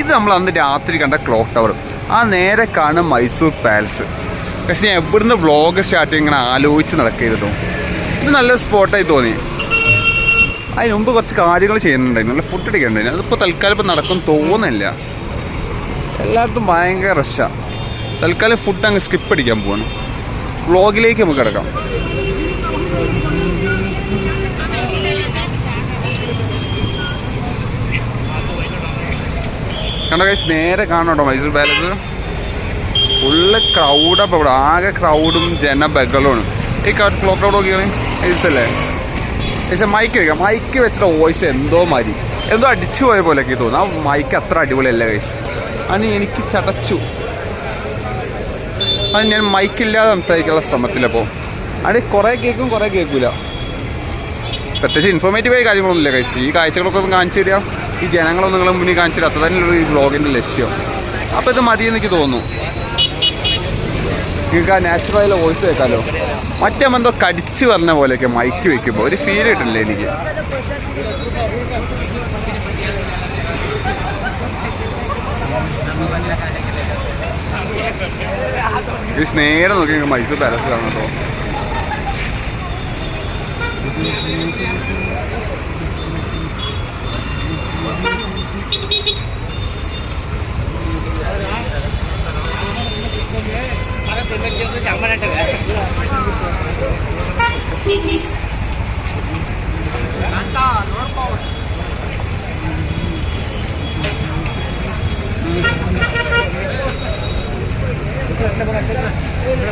ഇത് നമ്മൾ അന്ന് രാത്രി കണ്ട ക്ലോക്ക് ടവർ ആ നേരെ കാണും മൈസൂർ പാലസ് പക്ഷേ ഞാൻ എവിടുന്ന് വ്ളോഗ് സ്റ്റാർട്ട് ചെയ്യും ഇങ്ങനെ ആലോചിച്ച് നടക്കരുത് ഇത് നല്ലൊരു സ്പോട്ടായി തോന്നി. അതിന് മുമ്പ് കുറച്ച് കാര്യങ്ങൾ ചെയ്യുന്നുണ്ടായിരുന്നു. നല്ല ഫുഡ് അടിക്കണ്ടായിരുന്നു അതിപ്പോൾ തൽക്കാലം ഇപ്പോൾ നടക്കും തോന്നുന്നില്ല. എല്ലായിടത്തും ഭയങ്കര റഷാണ് തൽക്കാലം ഫുഡ് അങ്ങ് സ്കിപ്പ് അടിക്കാൻ പോവാണ്. വ്ളോഗിലേക്ക് നമുക്ക് കിടക്കാം. കണ്ടോ ഗൈസ് നേരെ കാണട്ടോ Mysore palace full crowd up ഇവിടെ ആകെ ക്രൗഡും ജനബഹളമാണ് ഈ ക്ലോക്ക് ക്രൗഡ് നോക്കിയാണ് ഐസല്ലേ പക്ഷേ മൈക്ക് വെക്കാം. മൈക്ക് വെച്ചിട്ട് വോയിസ് എന്തോ മാതിരി. എന്തോ അടിച്ചു പോയ പോലെയൊക്കെ തോന്നുന്നു. ആ മൈക്ക് അത്ര അടിപൊളിയല്ല ഗൈസ് അന്ന് എനിക്ക് ചടച്ചു അത് ഞാൻ മൈക്കില്ലാതെ സംസാരിക്കാനുള്ള ശ്രമത്തിലപ്പോൾ അത് കുറേ കേൾക്കും കുറേ കേൾക്കില്ല പ്രത്യേകിച്ച് ഇൻഫോർമേറ്റീവായ കാര്യങ്ങളൊന്നുമില്ല കൈസ് ഈ കാഴ്ചകളൊക്കെ ഒന്ന് കാണിച്ചു തരിക ഈ ജനങ്ങളൊന്നും നിങ്ങളെ മുന്നിൽ കാണിച്ചു തരിക അത്ര തന്നെയുള്ള ഈ ബ്ലോഗിന്റെ ലക്ഷ്യം. അപ്പോൾ ഇത് മതിയെന്ന് എനിക്ക് തോന്നുന്നു. നിങ്ങൾക്ക് ആ നാച്ചുറലായ വോയിസ് കേൾക്കാമല്ലോ മറ്റേ എന്തോ കടിച്ചു പറഞ്ഞ പോലെയൊക്കെ മൈക്ക് വെക്കുമ്പോൾ ഒരു ഫീൽ കിട്ടില്ല എനിക്ക്. ഈ നേരെ നോക്കി മൈസൂർ പാലസ് കാണാം കേട്ടോ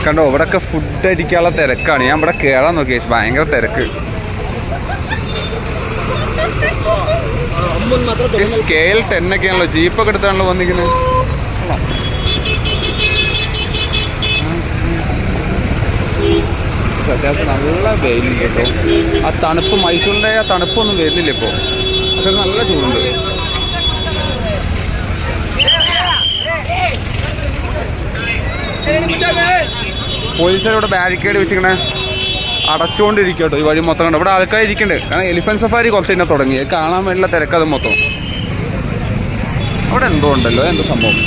കണ്ടോ ഇവിടൊക്കെ ഫുഡ് അടിക്കാനുള്ള തിരക്കാണ്. ഞാൻ ഇവിടെ കയറാൻ നോക്കി ഭയങ്കര തിരക്ക്. Scale ten ഒക്കെയാണല്ലോ. ജീപ്പൊക്കെ എടുത്താണല്ലോ വന്നിരിക്കുന്നത് അത്യാവശ്യം നല്ല വെയിൽ കേട്ടോ. ആ തണുപ്പ് മൈസൂരിന്റെ ആ തണുപ്പൊന്നും വരുന്നില്ല ഇപ്പോൾ അത്യാവശ്യം നല്ല ചൂടുണ്ട്. പോലീസുകാരോട് ബാരിക്കേഡ് വെച്ചിങ്ങനെ അടച്ചുകൊണ്ടിരിക്കും കേട്ടോ ഈ വഴി മൊത്തം കണ്ടോ? ഇവിടെ ആൾക്കാർ ഇരിക്കുന്നുണ്ട് കാരണം എലിഫന്റ് സഫാരി കുറച്ച് തന്നെ തുടങ്ങി. കാണാൻ വേണ്ട തിരക്കത് മൊത്തം. അവിടെ എന്തോ ഉണ്ടല്ലോ? എന്തോ സംഭവം?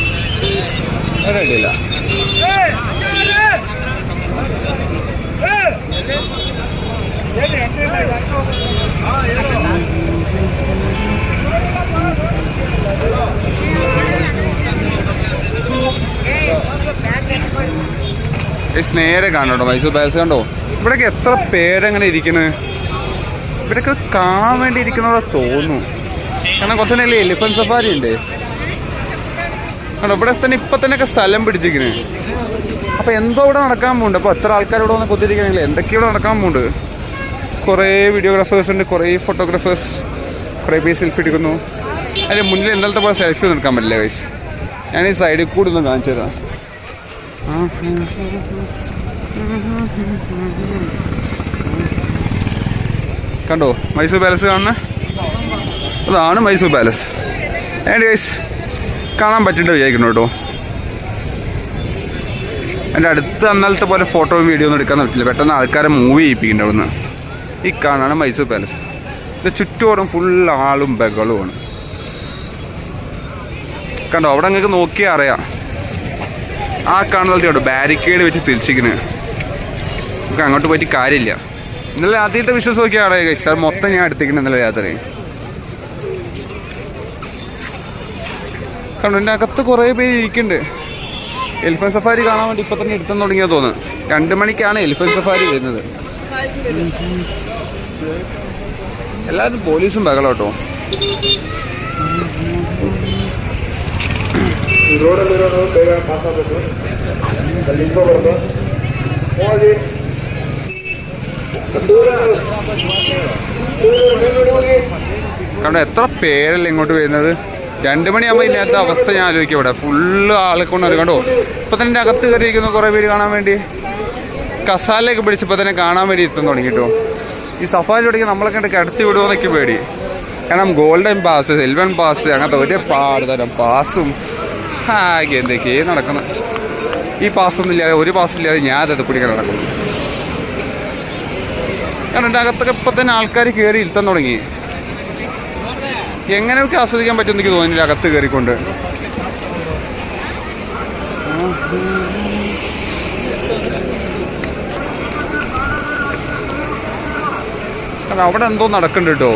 ഒരു നേരെ കാണട്ടോ മൈസൂർ പാലസ് കണ്ടോ? ഇവിടെയൊക്കെ എത്ര പേരങ്ങനെ ഇരിക്കുന്നത് ഇവിടെയൊക്കെ കാണാൻ വേണ്ടി ഇരിക്കുന്നവിടെ തോന്നുന്നു. കാരണം കുറച്ച് നേരം എലിഫന്റ് സഫാരി ഉണ്ട്. ഇവിടെ തന്നെ ഇപ്പൊ തന്നെ ഒക്കെ സ്ഥലം പിടിച്ചിരിക്കുന്നത് അപ്പൊ എന്തോ ഇവിടെ നടക്കാൻ പോകുന്നുണ്ട് അപ്പോൾ എത്ര ആൾക്കാർ ഇവിടെ വന്ന് കുത്തിരിക്കണെങ്കിൽ എന്തൊക്കെയോ ഇവിടെ നടക്കാൻ പോകുന്നുണ്ട് കുറേ വീഡിയോഗ്രാഫേഴ്സ് ഉണ്ട് കുറേ ഫോട്ടോഗ്രാഫേഴ്സ് കുറേ പേര് സെൽഫി എടുക്കുന്നു. അതിന്റെ മുന്നിൽ ഇന്നലത്തെ പോലെ സെൽഫി ഒന്നും എടുക്കാൻ പറ്റില്ല ഗൈസ് ഞാൻ ഈ സൈഡിൽ കൂടി ഒന്ന് കാണിച്ചു തരാം കണ്ടോ? മൈസൂർ പാലസ് കാണുന്ന? അതാണ് മൈസൂർ പാലസ് ഏണ്ടി ഗൈസ് കാണാൻ പറ്റിയിട്ട് വിചാരിക്കുന്നു കേട്ടോ. എന്റെ അടുത്ത് അന്നലത്തെ പോലെ ഫോട്ടോയും വീഡിയോ ഒന്നും എടുക്കാൻ പറ്റില്ല. പെട്ടെന്ന് ആൾക്കാരെ മൂവ് ചെയ്യിപ്പിക്കുന്നുണ്ട് അവിടുന്ന്. ഈ കാണാണ് മൈസൂർ പാലസ് ഇത് ചുറ്റോറും ഫുൾ ആളും ബഹളുമാണ് കണ്ടോ? അവിടെ നിങ്ങൾക്ക് നോക്കിയാൽ അറിയാം. ആ കാണുന്നത് ബാരിക്കേഡ് വെച്ച് തിരിച്ചിരിക്കുന്നത് നമുക്ക് അങ്ങോട്ട് പോയിട്ട് കാര്യമില്ല ഇന്നലെ ആദ്യത്തെ വിശ്വാസം നോക്കിയാൽ അറിയാം guys. അത് മൊത്തം ഞാൻ എടുത്തിരിക്കുന്നത് ഇന്നലെ രാത്രി കണ്ടോ എൻ്റെ അകത്ത് കുറേ പേര് ഇരിക്കുന്നുണ്ട് എലിഫൻ സഫാരി കാണാൻ വേണ്ടി ഇപ്പം തന്നെ എടുത്തെന്ന് തുടങ്ങിയാൽ തോന്നുന്നു രണ്ട് മണിക്കാണ് എലിഫൻ സഫാരി വരുന്നത് എല്ലാവരും പോലീസും ബഹളം കേട്ടോ ರೋಡಲ್ಲಿರೋರು ಬೇಗ ಪಾಸ್ ಆಗಬೇಕು ಅಲ್ಲಿ ನಿಂತ್ಕೊಬಾರ್ದು ಹೋಗಿ കാരണം എത്ര പേരല്ലേ ഇങ്ങോട്ട് വരുന്നത്? രണ്ട് മണിയാകുമ്പോൾ ഇന്നത്തെ അവസ്ഥ ഞാൻ ആലോചിക്കും ഇവിടെ. ഫുള്ള് ആളെ കൊണ്ട് കണ്ടോ ഇപ്പം തന്നെ അകത്ത് കയറിയിരിക്കുന്നു കുറേ പേര് കാണാൻ വേണ്ടി. കസാലയൊക്കെ പിടിച്ചപ്പോൾ തന്നെ കാണാൻ വേണ്ടി എത്തുന്നു തുടങ്ങിട്ടോ. ഈ സഫാരി തുടങ്ങി നമ്മളൊക്കെ കണ്ട് കിടത്തി വിടുമെന്നൊക്കെ പേടി. കാരണം ഗോൾഡൻ പാസ് സിൽവൻ പാസ് അങ്ങനത്തെ ഒരുപാട് തരം പാസും. ആകെ എന്തൊക്കെയാണ് നടക്കുന്നത് ഈ പാസ്സൊന്നും ഇല്ലാതെ ഒരു പാസ്സില്ലാതെ ഞാൻ അത് കുടിക്കാൻ നടക്കുന്നു. കാരണം എന്റെ അകത്തൊക്കെ ഇപ്പം തന്നെ ആൾക്കാർ കയറി ഇരുത്താൻ തുടങ്ങി. എങ്ങനെയൊക്കെ ആസ്വദിക്കാൻ പറ്റും എനിക്ക് തോന്നില്ല അകത്ത് കയറിക്കൊണ്ട് അവിടെ എന്തോ നടക്കുന്നുണ്ട് കേട്ടോ.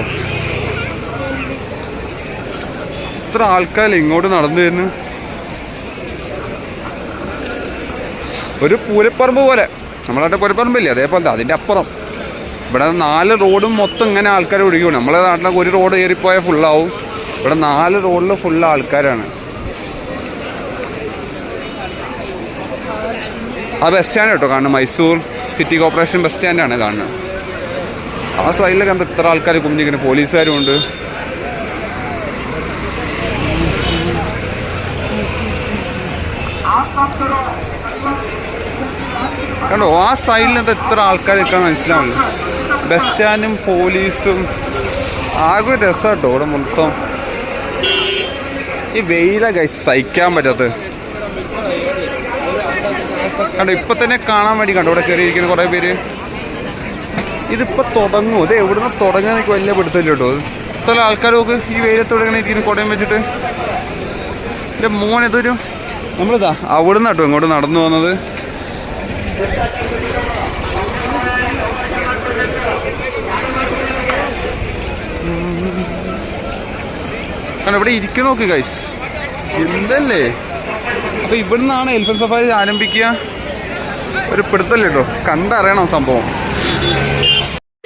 ഇത്ര ആൾക്കാർ ഇങ്ങോട്ട് നടന്നു തരുന്നു ഒരു പൂരപ്പറമ്പ് പോലെ. നമ്മളവിടെ പൂരപ്പറമ്പില്ലേ? അതേപോലെ അതിന്റെ അപ്പുറം. ഇവിടെ നാല് റോഡും മൊത്തം ഇങ്ങനെ ആൾക്കാർ ഒഴുകിയാണ് നമ്മളെ നാട്ടിലൊക്കെ ഒരു റോഡ് കയറിപ്പോയാൽ ഫുള്ളാവും ഇവിടെ നാല് റോഡിൽ ഫുൾ ആൾക്കാരാണ്. ആ ബസ് സ്റ്റാൻഡ് കേട്ടോ കാണുന്നത്. മൈസൂർ സിറ്റി കോർപ്പറേഷൻ ബസ് സ്റ്റാൻഡാണ് കാണുന്നത്. ആ സൈഡിലൊക്കെ എന്താ ഇത്ര ആൾക്കാർ കുഞ്ഞിങ്ങനെ പോലീസുകാരും ഉണ്ട്. കണ്ടോ ആ സൈഡിൽ എന്താ ഇത്ര ആൾക്കാർ നിൽക്കാൻ മനസ്സിലാവില്ല ബസ് സ്റ്റാൻഡും പോലീസും ആകെ ഒരു രസം കേട്ടോ ഇവിടെ മൊത്തം. ഈ വെയില കൈ സഹിക്കാൻ പറ്റാത്ത കണ്ടോ ഇപ്പൊ തന്നെ കാണാൻ വേണ്ടി കണ്ടോ ഇവിടെ കയറിയിരിക്കുന്ന കുറേ പേര്? ഇതിപ്പോ തുടങ്ങും. ഇത് എവിടുന്ന് തുടങ്ങാൻ എനിക്ക് വലിയ പിടുത്തമില്ല കേട്ടോ. ഇത്ര ആൾക്കാർ നോക്ക് ഈ വെയിലത്ത് തുടങ്ങണ ഇരിക്കുന്നു കുടയും വെച്ചിട്ട്. എന്റെ മോൻ ഇതൊരു നമ്മളിതാ അവിടുന്ന് കേട്ടോ ഇങ്ങോട്ട് നടന്നു വന്നത് കാരണം ഇവിടെ ഇരിക്കു നോക്ക് ഗൈസ് എന്തല്ലേ? അപ്പൊ ഇവിടുന്നാണ് എൽഫൻ സഫാരി ആരംഭിക്കുക. ഒരു പിടുത്തല്ലേ കേട്ടോ കണ്ടറിയണം സംഭവം.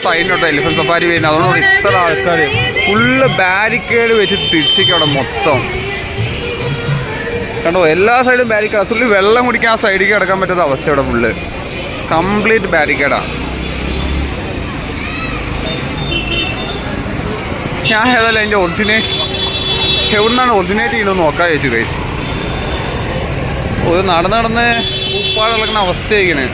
സൈഡിലോട്ടോ എലിഫൻ സഫാരി വരുന്നത്. അതുകൊണ്ട് ഇത്ര ആൾക്കാർ ഫുള്ള് ബാരിക്കേഡ് വെച്ച് തിരിച്ചേക്കും അവിടെ മൊത്തം. കണ്ടോ എല്ലാ സൈഡും ബാരിക്കേഡ് തുള്ളി വെള്ളം കുടിക്കാൻ ആ സൈഡിലേക്ക് കിടക്കാൻ പറ്റാത്ത അവസ്ഥ ഇവിടെ ഫുള്ള് കംപ്ലീറ്റ് ബാരിക്കേഡാ ഞാൻ ഏതായാലും അതിന്റെ എവിടുന്നാണ് ഒറിജിനേറ്റ് ചെയ്യുന്നത് നോക്കാൻ ചോദിച്ചു കൈസ് ഒരു നടന്ന് നടന്ന് ഉപ്പാട് ഇളക്കുന്ന അവസ്ഥയായിരിക്കണ്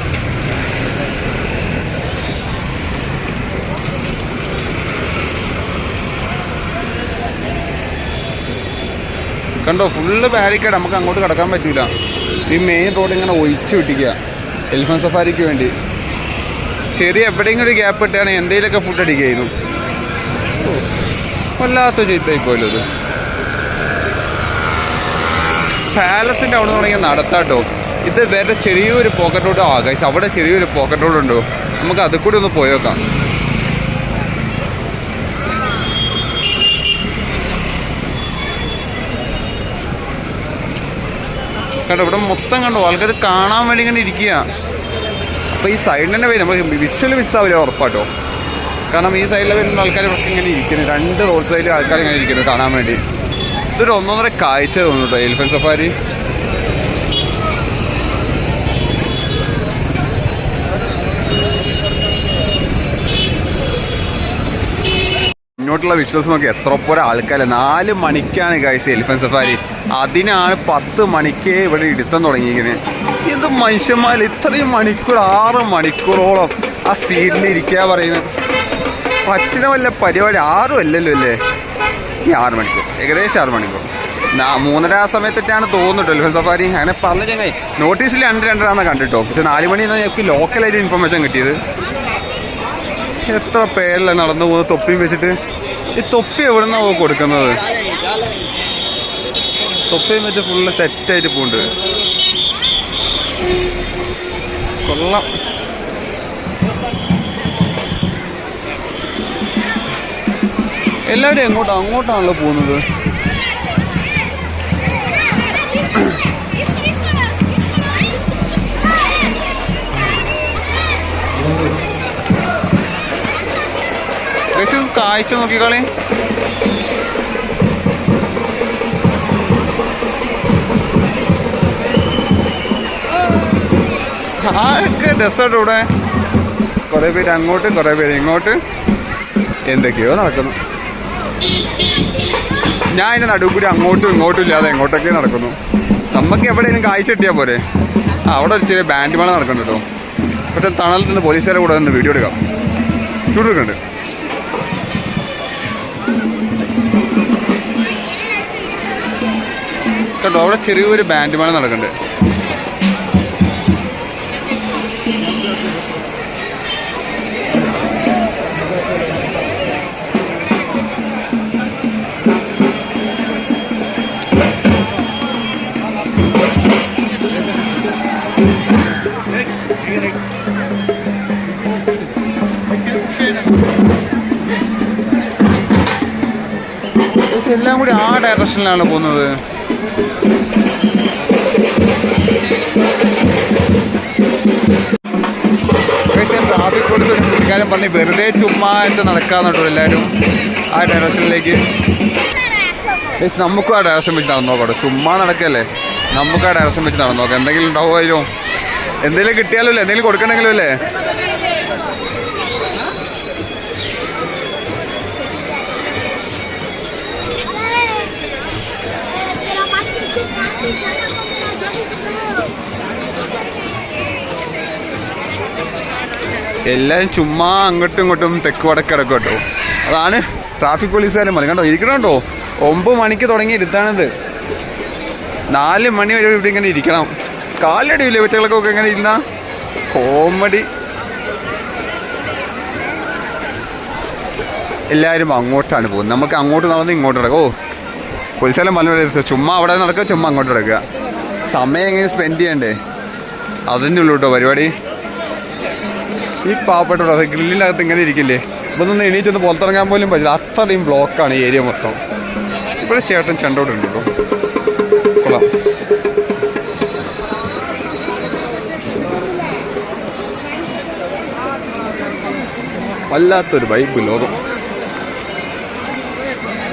കണ്ടോ ഫുള്ള് ബാരിക്കേഡ് നമുക്ക് അങ്ങോട്ട് കിടക്കാൻ പറ്റൂല. ഈ മെയിൻ റോഡ് ഇങ്ങനെ ഒഴിച്ചു വിട്ടിക്കുക. എലിഫൻ സഫാരിക്ക് വേണ്ടി. ചെറിയ എവിടെയെങ്കിലും ഒരു ഗ്യാപ്പ് ഇട്ടാണ് എന്തെങ്കിലുമൊക്കെ ഫുഡ് അടിക്കുകയായിരുന്നു വല്ലാത്ത ചീത്തയായി പോയല്ലോ ഇത്. പാലസിന്റെ അവിടെ നിന്ന് തുടങ്ങിയ നടത്താട്ടോ. ഇത് വേറെ ചെറിയൊരു പോക്കറ്റ് റോഡ് ആകാശം അവിടെ ചെറിയൊരു പോക്കറ്റ് റോഡ് ഉണ്ടോ? നമുക്ക് അത് കൂടി ഒന്ന് പോയി നോക്കാം. കണ്ടോ ഇവിടെ മൊത്തം കണ്ടോ ആൾക്കാർ കാണാൻ വേണ്ടി ഇങ്ങനെ ഇരിക്കുക അപ്പോൾ ഈ സൈഡിൽ തന്നെ വരും. നമ്മൾ വിഷ്വൽ മിസ്സാവില്ല ഉറപ്പാട്ടോ. കാരണം ഈ സൈഡിൽ വരുന്ന ആൾക്കാർ ഇങ്ങനെ ഇരിക്കുന്നു. രണ്ട് റോഡ് സൈഡിൽ ആൾക്കാർ ഇങ്ങനെ ഇരിക്കുന്നു കാണാൻ വേണ്ടി. ഇതൊരു ഒന്നൊന്നര കാഴ്ച തോന്നുന്നു കേട്ടോ എലിഫൻ സഫാരി മുന്നോട്ടുള്ള വിഷ്വൽസ് നോക്കി എത്ര പോലെ ആൾക്കാരെ. നാല് മണിക്കാണ് ഗൈസ് എലിഫൻ സഫാരി അതിനാണ് പത്ത് മണിക്ക് ഇവിടെ ഇടുത്തം തുടങ്ങിയിരിക്കുന്നത് ഇത് മനുഷ്യന്മാർ ഇത്രയും മണിക്കൂർ ആറ് മണിക്കൂറോളം ആ സീറ്റിൽ ഇരിക്കുക പറയുന്നത് പറ്റിന വല്ല പരിപാടി ആറും അല്ലല്ലോ അല്ലേ? ഈ ആറ് മണിക്കൂർ. ഏകദേശം ആറ് മണിക്കൂർ. മൂന്നര ആ സമയത്തൊക്കെയാണ് തോന്നുന്നുട്ടോ എലിഫൻ സഫാരി. അങ്ങനെ പറഞ്ഞ ചങ്ങായി നോട്ടീസിൽ രണ്ട് രണ്ടരാന്ന് കണ്ടിട്ടോ. പക്ഷെ നാല് മണി ഞങ്ങൾക്ക് ലോക്കലായിട്ട് ഇൻഫർമേഷൻ കിട്ടിയത്. എത്ര പേരല്ല നടന്നു പോകുന്ന തൊപ്പിയും വെച്ചിട്ട്. ഈ തൊപ്പി എവിടെ നിന്നാണ് കൊടുക്കുന്നത്? തൊപ്പിയും വെച്ച് ഫുള്ള് സെറ്റായിട്ട് പോകുന്നുണ്ട് കൊള്ളാം. എല്ലാവരും എങ്ങോട്ടാണ് അങ്ങോട്ടാണല്ലോ പോകുന്നത്. കാഴ്ച നോക്കിക്കളി ആകെ രസമായിട്ട് ഇവിടെ കുറേ പേര് അങ്ങോട്ട് കുറേ പേര് ഇങ്ങോട്ട്. എന്തൊക്കെയോ നടക്കുന്നു. ഞാൻ അതിന്റെ നടുവിൽ കൂടി അങ്ങോട്ടും ഇങ്ങോട്ടും ഇല്ലാതെ എങ്ങോട്ടൊക്കെ നടക്കുന്നു. നമുക്ക് എവിടെയെങ്കിലും കാഴ്ച കിട്ടിയാൽ പോരെ? അവിടെ ഒരു ചെറിയ ബാൻഡ് മേള നടക്കുന്നുണ്ട് കേട്ടോ. പക്ഷേ തണലിൽ നിന്ന് പോലീസുകാരെ കൂടെ നിന്ന് വീഡിയോ എടുക്കാം. ചൂടെടുക്കുന്നുണ്ട് കേട്ടോ അവിടെ ചെറിയൊരു ബാൻഡ് മേള നടക്കുന്നുണ്ട്. എല്ലാം കൂടി ആ ഡയറക്ഷനിലാണ് പോകുന്നത്. ട്രാഫിക് പോലീസ് ഒരു കാര്യം പറഞ്ഞ് വെറുതെ ചുമ്മാ ആയിട്ട് നടക്കാന്നുണ്ടോ എല്ലാവരും ആ ഡയറക്ഷനിലേക്ക് നമുക്കും ആ ഡയറക്ഷൻ വെച്ച് നടന്നു നോക്കാം ചുമ്മാ നടക്കല്ലേ? നമുക്ക് ആ ഡയറക്ഷൻ വെച്ച് നടന്നു നോക്കാം. എന്തെങ്കിലും ഉണ്ടാവുമായിരുന്നു? എന്തെങ്കിലും കിട്ടിയാലോ അല്ലേ? എന്തെങ്കിലും കൊടുക്കണമെങ്കിലും അല്ലേ? എല്ലാവരും ചുമ്മാ അങ്ങോട്ടും ഇങ്ങോട്ടും തെക്ക് വടക്ക് കിടക്കും കേട്ടോ. അതാണ് ട്രാഫിക് പോലീസുകാരും മതി. കണ്ടോ? കേട്ടോ. ഒമ്പത് മണിക്ക് തുടങ്ങി ഇരുത്താണിത് നാല് മണി വരെ ഇവിടെ ഇങ്ങനെ ഇരിക്കണം. കാലടിയില്ലേ കുട്ടികൾക്കൊക്കെ ഇങ്ങനെ ഇരുന്ന? കോമഡി. എല്ലാവരും അങ്ങോട്ടാണ് പോകുന്നത്. നമുക്ക് അങ്ങോട്ട് നടന്ന് ഇങ്ങോട്ട് നടക്കും. ഓ പോലീസുകാരൻ പറഞ്ഞു ചുമ്മാ അവിടെ നടക്കുക ചുമ്മാ അങ്ങോട്ട് നടക്കുക. സമയം എങ്ങനെ സ്പെൻഡ് ചെയ്യണ്ടേ? അതിന്റെ ഉള്ളൂ കേട്ടോ പരിപാടി. ഈ പാവപ്പെട്ട ഗ്രില്ലിനകത്ത് ഇങ്ങനെ ഇരിക്കില്ലേ? ഇവിടുന്ന് എണീറ്റൊന്ന് പുറത്തിറങ്ങാൻ പോലും പറ്റില്ല. അത്രയും ബ്ലോക്കാണ് ഈ ഏരിയ മൊത്തം. ഇവിടെ ചേട്ടൻ ചെണ്ടോട്ടുണ്ട് കേട്ടോ. കൊള്ളാം. വല്ലാത്തൊരു വൈബ് ലോകം.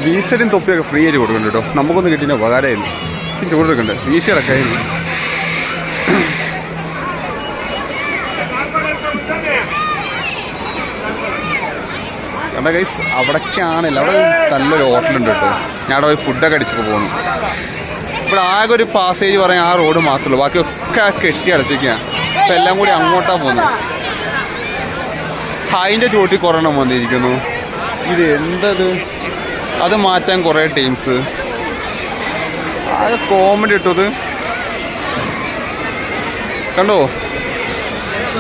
വീശലും തൊപ്പിയൊക്കെ ഫ്രീ ആയിട്ട് കൊടുക്കുന്നുണ്ട് കേട്ടോ. നമുക്കൊന്നും കിട്ടിയ ഉപകാരമായിരുന്നു. എനിക്ക് വീശലൊക്കെ എടുക്കണ്ടേ? കണ്ട ഗൈസ് അവിടേക്കാണില്ല അവിടെ നല്ലൊരു ഹോട്ടലുണ്ട് കേട്ടോ. ഞാൻ അവിടെ പോയി ഫുഡൊക്കെ അടിച്ചിട്ട് പോകുന്നു ഇവിടെ ആകെ ഒരു പാസേജ് പറയാൻ ആ റോഡ് മാത്രമേ ബാക്കിയൊക്കെ കെട്ടി അടച്ചിരിക്കുകയാണ് ഇപ്പം എല്ലാം കൂടി അങ്ങോട്ടാണ് പോകുന്നത്. ഹൈന്റെ ചോട്ടി കുറയണം വന്നിരിക്കുന്നു. ഇത് എന്തത്? അത് മാറ്റാൻ കുറേ ടീംസ് ആകെ കോമഡി ഇട്ടത്. കണ്ടോ?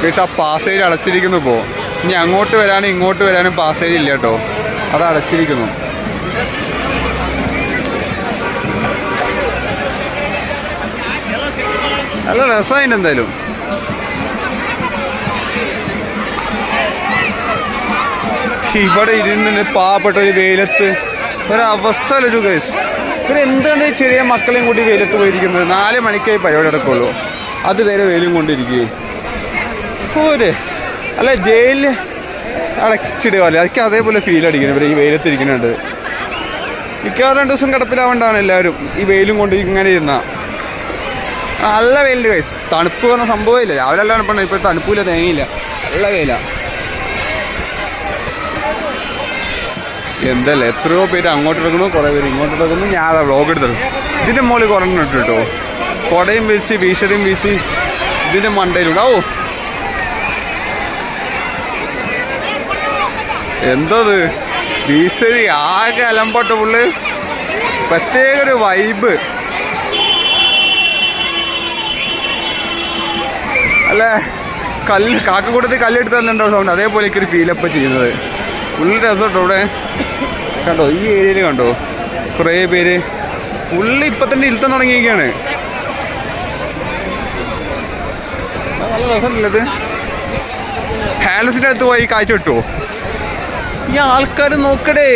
ഗൈസ് ആ പാസേജ് അടച്ചിരിക്കുന്നു ഇപ്പോൾ ഇനി അങ്ങോട്ട് വരാനും ഇങ്ങോട്ട് വരാനും പാസേജ് ഇല്ല കേട്ടോ. അത് അടച്ചിരിക്കുന്നു. നല്ല രസമായിട്ട് എന്തായാലും. ഇവിടെ ഇരുന്ന് പാവപ്പെട്ട ഒരു വെയിലത്ത് ഒരവസ്ഥ ഒരു ഗൈസ് ഇവരെന്താണ് ഈ ചെറിയ മക്കളെയും കൂടി വെയിലത്ത് പോയിരിക്കുന്നത്? നാല് മണിക്കായി പരിപാടി നടക്കുള്ളൂ. അതുവരെ വെയിലും കൊണ്ടിരിക്കുകയും. പോരെ അല്ല ജയിലിൽ അടച്ചിടുകയല്ലേ അതൊക്കെ അതേപോലെ ഫീൽ അടിക്കുന്നു. ഇവർ ഈ വെയിലത്തിരിക്കുന്നുണ്ട്. മിക്കവാറും രണ്ട് ദിവസം കിടപ്പിലാവേണ്ടാണ് എല്ലാവരും. ഈ വെയിലും കൊണ്ട് ഇങ്ങനെ ഇരുന്ന. നല്ല വെയിലുണ്ട് വയസ്സ് തണുപ്പ് പറഞ്ഞ സംഭവമില്ല രാവിലെ എല്ലാം തണുപ്പാണ് ഇപ്പോൾ തണുപ്പില്ല തേങ്ങയില്ല. നല്ല വെയില. എന്തല്ലേ? എത്രയോ പേര് അങ്ങോട്ട് എടുക്കണു കുറേ പേര് ഇങ്ങോട്ട് എടുക്കുന്നു ഞാൻ അതാ വ്ളോഗ് എടുത്തത്. ഇതിന്റെ മുകളിൽ കുറേ കേട്ടോ കുടയും വീശി വീശടിയും വീശി ഇതിന്റെ മണ്ടയിലുണ്ട് എന്തത്? ഈശ്വരി ആകെ അലമ്പോട്ട പുള്ളി. പ്രത്യേക ഒരു വൈബ് അല്ലേ? കല്ല് കാക്കക്കൂട്ടത്തിൽ കല്ലെടുത്ത് തന്നിട്ടുണ്ടോ സൗണ്ട് അതേപോലെ എനിക്കൊരു ഫീലപ്പ് ചെയ്യുന്നത്. ഫുള്ള് രസമുണ്ടോ ഇവിടെ കണ്ടോ? ഈ ഏരിയയിൽ കണ്ടോ? കുറേ പേര്. ഫുള്ള് ഇപ്പം തന്നെ ഇരുത്തം തുടങ്ങിയിരിക്കുകയാണ്. നല്ല രസമുണ്ടല്ലത് പാലസിന്റെ അടുത്ത് പോയി കാഴ്ച കിട്ടുമോ ഈ ആൾക്കാർ നോക്കടേ.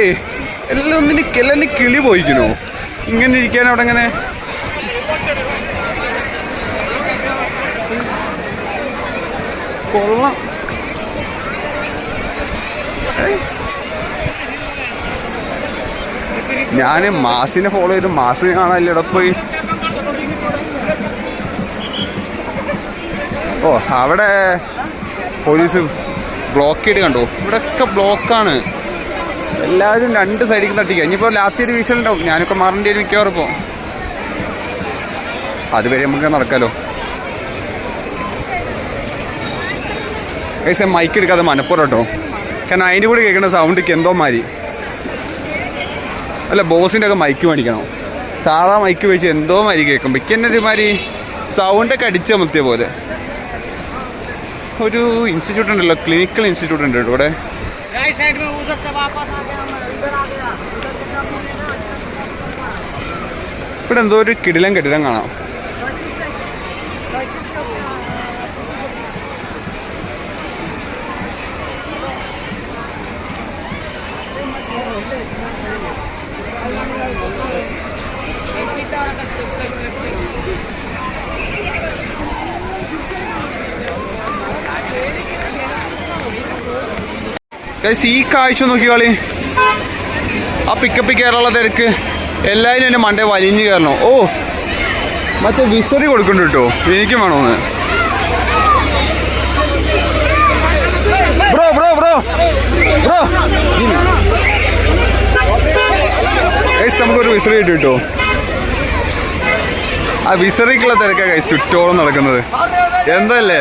എല്ലാം ഒന്നിന് എല്ലാം കിളി പോയിക്കണോ. ഇങ്ങനെ ഇരിക്കാൻ അവിടെ ഇങ്ങനെ. കൊള്ളാം. ഞാൻ മാസിനെ ഫോളോ ചെയ്ത് മാസ് കാണാനില്ല ഇവിടെ പോയി? ഓ അവിടെ പോലീസ് ബ്ലോക്ക് ചെയ്ത് കണ്ടോ? ഇവിടെയൊക്കെ ബ്ലോക്കാണ്. എല്ലാവരും രണ്ട് സൈഡിൽ തട്ടിക്കുക ഇനിയിപ്പോൾ ലാസ്റ്റ് ഒരു വീശലുണ്ടാവും ഞാനിപ്പോൾ മാറേണ്ടി വരും മിക്കവാറും ഇപ്പോൾ അതുവരെ നമുക്ക് നടക്കാലോ. ഏസെ മൈക്ക് എടുക്കാതെ മനപ്പുറം കേട്ടോ. കാരണം അതിന്റെ കൂടെ കേൾക്കുന്ന സൗണ്ടിക്ക് എന്തോ മാതിരി. അല്ല ബോസിന്റെ ഒക്കെ മൈക്ക് മേടിക്കണം. സാധാ മൈക്ക് വെച്ച് എന്തോ മാതിരി കേൾക്കും. മിക്കന്നെ ഒരുമാതിരി സൗണ്ടൊക്കെ അടിച്ചമർത്തിയ പോലെ. ഒരു ഇൻസ്റ്റിറ്റ്യൂട്ട് ഉണ്ടല്ലോ ക്ലിനിക്കൽ ഇൻസ്റ്റിറ്റ്യൂട്ട് ഉണ്ട് ഇവിടെ. ഇവിടെ എന്തോ ഒരു കിടിലം കെട്ടിടം കാണാം. ഈ കാഴ്ച നോക്കി കളി. ആ പിക്കപ്പ് കയറാനുള്ള തിരക്ക്. എല്ലാവരും എന്റെ മണ്ടേ വലിഞ്ഞ് കയറണം. ഓ മറ്റേ വിസറി കൊടുക്കണ്ട കേട്ടോ. എനിക്കും വേണമെന്ന് ബ്രോ ബ്രോ ബ്രോ ബ്രോ. നമുക്കൊരു വിസറി കിട്ടും കേട്ടോ. ആ വിസറിക്കുള്ള തിരക്കാണ് ഗൈസ് ചുറ്റോളം നടക്കുന്നത്. എന്തല്ലേ?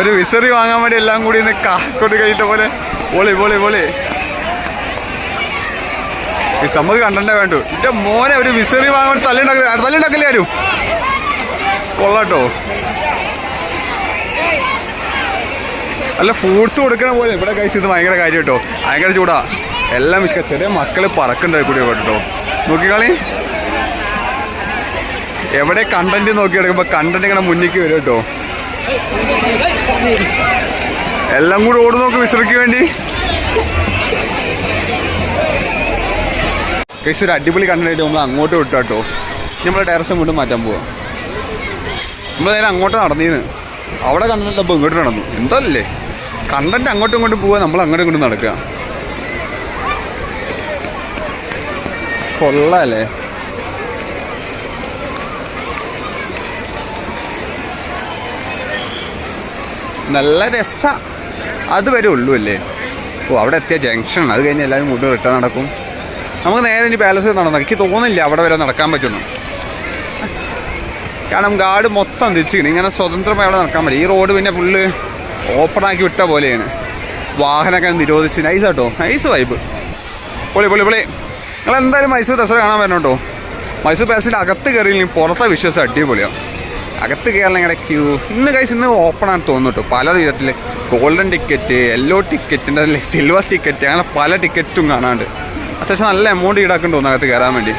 ഒരു വിസറി വാങ്ങാൻ വേണ്ടി എല്ലാം കൂടി ഇന്ന് കാക്കോട്ട് കഴിഞ്ഞിട്ട പോലെ പൊളി പൊളി പൊളി ഈ സമ്മതി കണ്ടേ. വേണ്ടു എന്റെ മോനെ ഒരു വിസറി വാങ്ങാൻ വേണ്ടി തല്ലുണ്ടാക്കില്ല ആരും? കൊള്ളാട്ടോ. അല്ല ഫ്രൂട്ട്സ് കൊടുക്കണ പോലെ. ഇവിടെ കഴിച്ച് ഇത് ഭയങ്കര കാര്യം കേട്ടോ ഭയങ്കര ചൂടാ. എല്ലാം വിഷ്ക ചെറിയ മക്കൾ പറക്കുണ്ടായി കൂടി കേട്ടോ നോക്കിക്കളി എവിടെ കണ്ടന്റ് നോക്കി എടുക്കുമ്പോ കണ്ടന്റ് ഇങ്ങനെ മുന്നിക്ക് വരും കേട്ടോ എല്ലാം കൂടി ഓടി നോക്ക് വിശ്രമിക്ക് വേണ്ടി. കേസ് ഒരു അടിപൊളി കണ്ടിട്ട് നമ്മൾ അങ്ങോട്ട് വിട്ടു കേട്ടോ നമ്മൾ ഡയറക്ഷൻ വീണ്ടും മാറ്റാൻ പോവാ. നമ്മൾ നേരെ അങ്ങോട്ട് നടന്നീന്ന്. അവിടെ കണ്ടപ്പോൾ ഇങ്ങോട്ട് നടന്നു. എന്തല്ലേ? കണ്ടന്റ് അങ്ങോട്ടും ഇങ്ങോട്ടും പോവാ നമ്മൾ അങ്ങോട്ടും ഇങ്ങോട്ടും നടക്കുക. കൊള്ളാല്ലേ? നല്ല രസ. അത് വരെ ഉള്ളൂ അല്ലേ? ഓ അവിടെ എത്തിയ ജംഗ്ഷൻ അത് കഴിഞ്ഞ് എല്ലാവരും കൂട്ടി റിട്ടേൺ നടക്കും. നമുക്ക് നേരെ ഇനി പാലസ് നടന്നു. എനിക്ക് തോന്നില്ല അവിടെ വരെ നടക്കാൻ പറ്റുന്നു കാരണം ഗാർഡ് മൊത്തം തിരിച്ചിരിക്കണം ഇങ്ങനെ സ്വതന്ത്രമായി അവിടെ നടക്കാൻ പറ്റും ഈ റോഡ് പിന്നെ ഫുള്ള് ഓപ്പൺ ആക്കി വിട്ട പോലെയാണ്. വാഹനമൊക്കെ നിരോധിച്ച്. നൈസ് കേട്ടോ നൈസ് വൈബ് പൊളി പൊളി പൊളി. നിങ്ങൾ എന്തായാലും മൈസൂർ ദസറ കാണാൻ വരണം കേട്ടോ മൈസൂർ പാലസിന്റെ അകത്ത് കയറിയില്ലെങ്കിൽ പുറത്തെ വിശ്വാസം അടിപൊളിയാണ് അകത്ത് കയറണം ഇങ്ങനെ ക്യൂ. ഇന്ന് കൈസ് ഇന്ന് ഓപ്പൺ ആണ് തോന്നുന്നു കേട്ടോ പല വിധത്തിൽ golden ticket yellow ticket silver ticket അങ്ങനെ പല ടിക്കറ്റും കാണാണ്ട് അത്യാവശ്യം നല്ല എമൗണ്ട് ഈടാക്കേണ്ടി തോന്നുന്നു അകത്ത് കയറാൻ വേണ്ടി.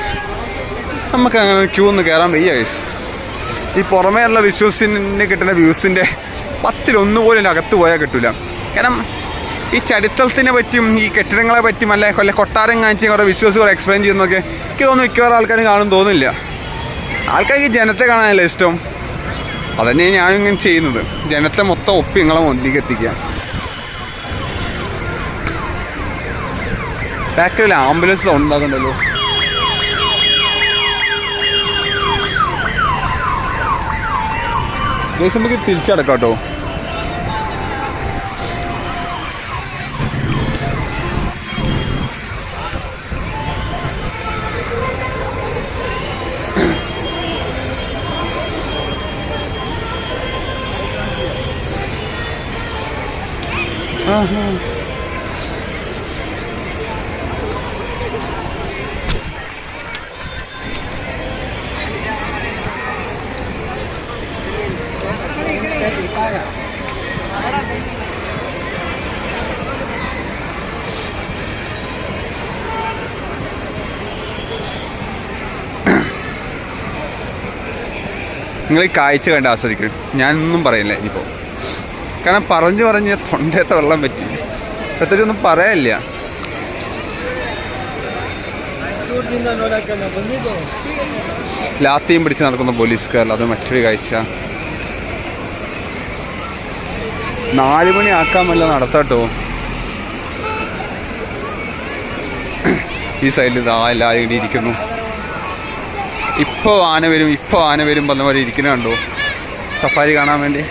നമുക്ക് അങ്ങനെ ക്യൂ ഒന്ന് കയറാൻ വയ്യ കൈസ് ഈ പുറമേ ഉള്ള വിശ്വസിന് കിട്ടുന്ന വ്യൂസിന്റെ പത്തിലൊന്നു പോലും അകത്ത് പോയാൽ കിട്ടില്ല കാരണം ഈ ചരിത്രത്തിനെ പറ്റിയും ഈ കെട്ടിടങ്ങളെ പറ്റിയും അല്ലെ കൊല്ല കൊട്ടാരം കാണിച്ച് കുറേ വിശ്വാസ് കുറേ എക്സ്പ്ലെയിൻ ചെയ്യുന്നൊക്കെ എനിക്ക് തോന്നുന്നു മിക്കവാറും ആൾക്കാരും കാണും തോന്നുന്നില്ല. ആൾക്കാർക്ക് ജനത്തെ കാണാനല്ലേ ഇഷ്ടം? അതന്നെ ഞാനിങ്ങനെ ചെയ്യുന്നത്. ജനത്തെ മൊത്തം ഒപ്പി നിങ്ങളെ മുന്നിലേക്ക് എത്തിക്കുക. ബാക്കിൽ ആംബുലൻസ് സൗണ്ട് ദിവസം ഗൈസ് നമുക്ക് തിരിച്ചടക്കാം കേട്ടോ നിങ്ങൾ ഈ കാഴ്ച കണ്ട് ആസ്വദിക്കും ഞാനൊന്നും പറയില്ല ഇനിയിപ്പോൾ കാരണം പറഞ്ഞു പറഞ്ഞ് തൊണ്ടയത്തെ വെള്ളം പറ്റി. പ്രത്യേകിച്ച് ഒന്നും പറയാനില്ല. ലാത്തിയും പിടിച്ച് നടക്കുന്ന പോലീസുകാർ അത് മറ്റൊരു കാഴ്ച. നാല് മണി ആക്കാമല്ല നടത്താട്ടോ. ഈ സൈഡിൽ ഇതാ ഇരിക്കുന്നു ഇപ്പോൾ ആന വരും ഇപ്പോൾ ആന വരും പറഞ്ഞ പോലെ ഇരിക്കുന്ന കണ്ടോ? സഫാരി കാണാൻ വേണ്ടി.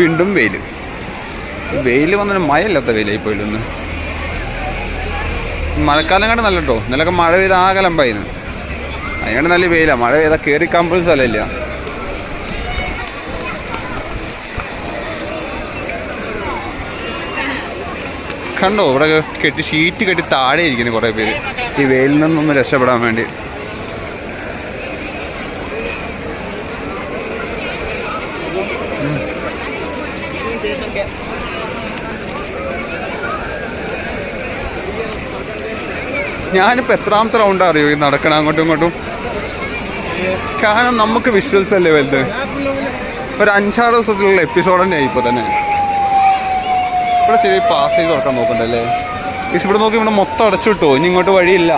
വീണ്ടും വെയിൽ. വെയിൽ വന്നൊരു മഴയില്ലാത്ത വെയിലായി പോയില്ലൊന്ന് മഴക്കാലം കണ്ട് നല്ല കേട്ടോ ഇന്നലൊക്കെ മഴ പെയ്ത ആകലം കലമ്പായിരുന്നു അതിനാണ് നല്ല വെയിലാണ് മഴ പെയ്താൽ കയറിക്കാൻ പോലും സ്ഥലമില്ല. കണ്ടോ? ഇവിടെ കെട്ടി ഷീറ്റ് കെട്ടി താഴെ ഇരിക്കുന്നു കുറേ പേര്. ഈ വെയിലിൽ നിന്നൊന്ന് രക്ഷപ്പെടാൻ വേണ്ടി. ഞാനിപ്പോൾ എത്രാമത്തെ റൗണ്ട് അറിയോ ഈ നടക്കണം? അങ്ങോട്ടും ഇങ്ങോട്ടും. കാരണം നമുക്ക് വിഷ്വൽസ് അല്ലേ വലുത്? ഒരു അഞ്ചാറ് ദിവസത്തിലുള്ള എപ്പിസോഡ് തന്നെ ഇപ്പോൾ തന്നെ. ഇവിടെ ചെറിയ പാസ് ചെയ്ത് തുറക്കാൻ നോക്കണ്ടല്ലേ? ഇവിടെ നോക്കി ഇവിടെ മൊത്തം അടച്ചു വിട്ടോ ഇനി ഇങ്ങോട്ട് വഴിയില്ല.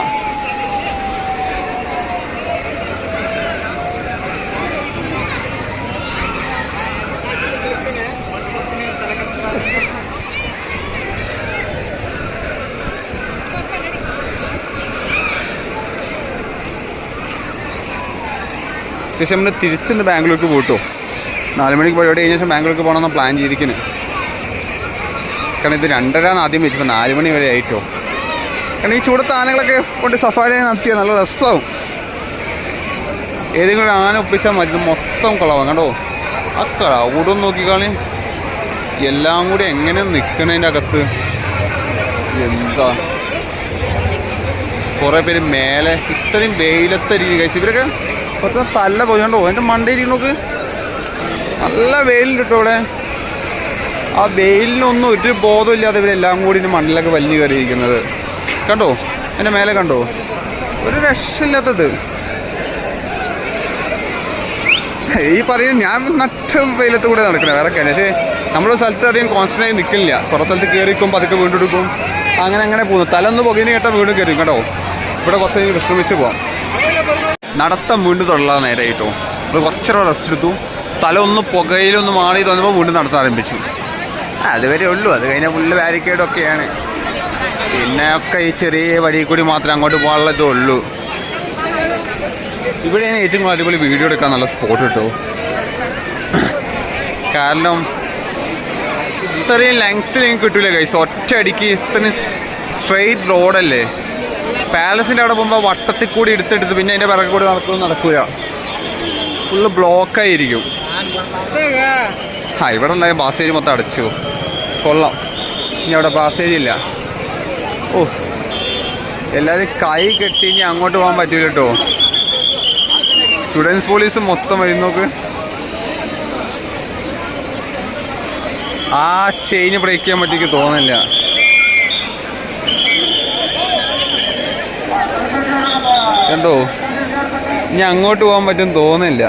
അത്യാവശ്യം നമ്മൾ തിരിച്ചൊന്ന് ബാംഗ്ലൂർക്ക് പോയിട്ടോ. നാല് മണിക്ക് പരിപാടി കഴിഞ്ഞ ശേഷം ബാംഗ്ലൂർക്ക് പോകണമെന്ന് പ്ലാൻ ചെയ്തിരിക്കുന്നത് കാരണം ഇത് രണ്ടരാന്ന് ആദ്യം വെച്ചപ്പോൾ നാല് മണി വരെ ആയിട്ടോ. കാരണം ഈ ചൂടത്ത് ആനകളൊക്കെ കൊണ്ട് സഫാരി നടത്തിയാൽ നല്ല രസമാവും ഏതെങ്കിലും ആന ഒപ്പിച്ചാൽ മതി മൊത്തം കുളവാണ് കണ്ടോ? ആ ക്രൗഡും നോക്കിക്കാളി എല്ലാം കൂടി എങ്ങനെ നിൽക്കണതിന്റെ അകത്ത്? എന്താ? കുറേ പേര് മേലെ ഇത്രയും വെയിലത്തെ രീതി കഴിച്ചു ഇവരൊക്കെ കുറച്ച് തല്ല പോയി കണ്ടോ എന്റെ നോക്ക്. നല്ല വെയിലുണ്ട് കേട്ടോ ഇവിടെ. ആ വെയിലിനൊന്നും ഒരു ബോധമില്ലാതെ എല്ലാം കൂടി മണ്ണിലൊക്കെ വലിഞ്ഞു കയറിയിരിക്കുന്നത്. കണ്ടോ? എന്റെ മേലെ കണ്ടോ? ഒരു രക്ഷയില്ലാത്തത്. ഈ പറയുന്നത് ഞാൻ നട്ട് വെയിലത്ത് കൂടെ നടക്കണേ വേറെ കാര്യം. പക്ഷേ നമ്മൾ സ്ഥലത്ത് അധികം കോൺസ്റ്റന്റ് ആയി നിൽക്കില്ല. കുറേ സ്ഥലത്ത് കയറിക്കും പതുക്കെ വീണ്ടെടുക്കും. അങ്ങനെ അങ്ങനെ പോകുന്നു. തല ഒന്ന് പുകയിന് കേട്ടാൽ വീണ്ടും കയറി കേട്ടോ ഇവിടെ കുറച്ച് വിശ്രമിച്ച് പോവാം. നടത്തം വീണ്ടും തൊള്ളാതെ നേരെ കേട്ടോ. അത് കുറച്ചേരം റെസ്റ്റ് എടുത്തു. തല ഒന്ന് പുകയിലൊന്ന് മാറി തോന്നുമ്പോൾ വീണ്ടും നടത്താൻ ആരംഭിച്ചു. അതുവരെ ഉള്ളൂ. അത് കഴിഞ്ഞാൽ ഫുള്ള് ബാരിക്കേഡൊക്കെയാണ് പിന്നെ ഒക്കെ ഈ ചെറിയ വഴി കൂടി മാത്രമേ അങ്ങോട്ട് പോകാനുള്ള ഇതേ ഉള്ളൂ. ഇവിടെയാണ് ഏറ്റവും കൂടുതൽ അടിപൊളി വീഡിയോ എടുക്കാൻ നല്ല സ്പോട്ട് കിട്ടുമോ കാരണം ഇത്രയും ലെങ്ത്തിൽ കിട്ടൂല കൈസ് ഒറ്റ അടിക്ക് ഇത്രയും സ്ട്രെയിറ്റ് റോഡല്ലേ പാലസിന്റെ അവിടെ പോകുമ്പോൾ വട്ടത്തിൽ കൂടി എടുത്തെടുത്ത് പിന്നെ അതിന്റെ പിറകെ കൂടി നടക്കുമെന്ന് നടക്കില്ല ഫുള്ള് ബ്ലോക്കായിരിക്കും ആ ഇവിടെ ഉണ്ടായ ബാസേജ് മൊത്തം അടച്ചു. കൊള്ളാം. ഇനി അവിടെ ബാസേജ് ഇല്ല. ഓ എല്ലാവരും കൈ കെട്ടി ഇനി അങ്ങോട്ട് പോകാൻ പറ്റൂല കേട്ടോ. സ്റ്റുഡൻസ് പോലീസ് മൊത്തം വരും നോക്ക്. ആ ചെയിന് ബ്രേക്ക് ചെയ്യാൻ പറ്റിക്ക് തോന്നില്ല കണ്ടോ? ഇനി അങ്ങോട്ട് പോകാൻ പറ്റും തോന്നില്ല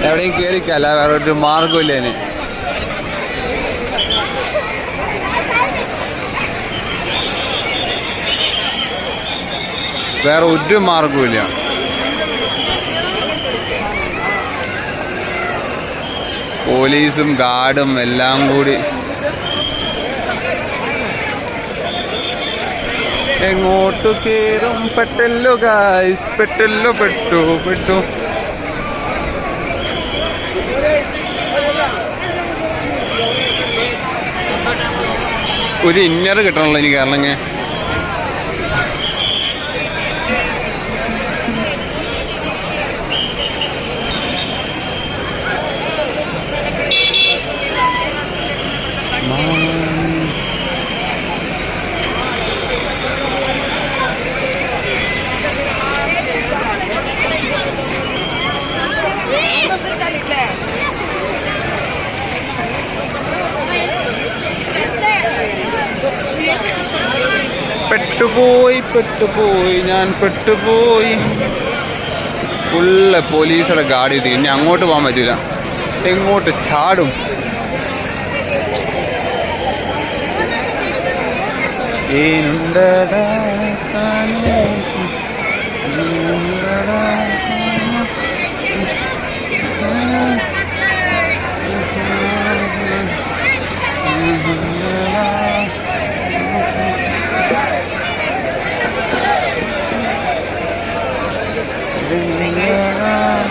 എവിടെയും കയറിക്കല്ല വേറെ ഒരു മാർഗമില്ല ഇനി. വേറെ ഒരു മാർഗവുമില്ല പോലീസും ഗാർഡും എല്ലാം കൂടി. എങ്ങോട്ടു കേറും? പെട്ടല്ലോ ഗായ്സ് പെട്ടല്ലോ പെട്ടു പെട്ടു. ഒരു ഇന്നർ കിട്ടണല്ലോ ഇനി കാരണം പെട്ടുപോയി പെട്ടുപോയി ഞാൻ പെട്ടുപോയി ഫുള്ള് പോലീസുടെ ഗാഡി എത്തി ഇനി അങ്ങോട്ട് പോകാൻ പറ്റില്ല എങ്ങോട്ട് ചാടും ഏനുണ്ടടാ Bye.